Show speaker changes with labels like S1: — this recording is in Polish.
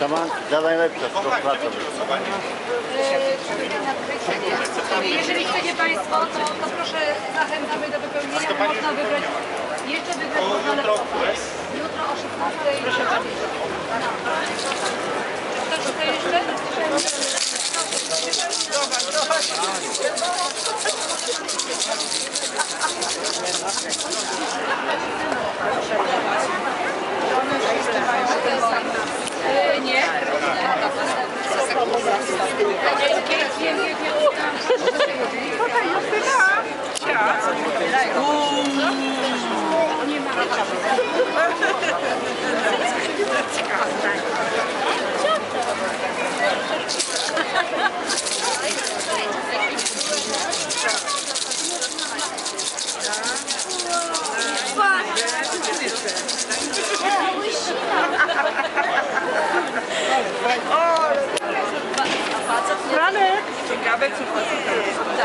S1: Ta, ma, ta najlepsza, to praca.
S2: Jeżeli chcecie Państwo, to, to proszę zachęcamy do wypełnienia. Można wybrać, jeszcze wybrać można lepsze. Jutro o 16. Thank you.
S3: 鍋つぶ